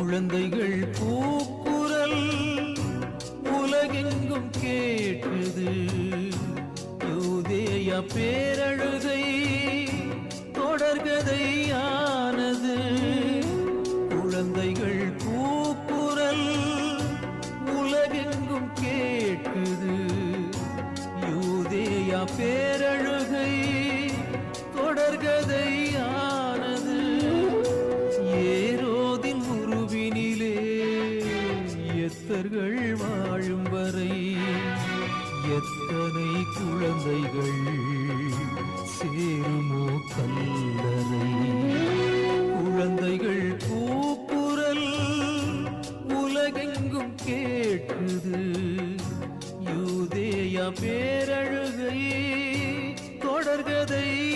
குழந்தைகள் பூக்குரல் உலகெங்கும் கேட்குது யூதேயா பேரழுகை தொடர்கதையானது. குழந்தைகள் பூக்குரல் உலகெங்கும் கேட்குது யூதேயா பேரழுகை சித்தர்கள் வாழும் வரை எத்தனை குழந்தைகள் சேருமோ கல்லறை? குழந்தைகள் கூக்குரல் உலகெங்கும் கேட்குது. யூதேயா பேரழுகை தொடர்கதை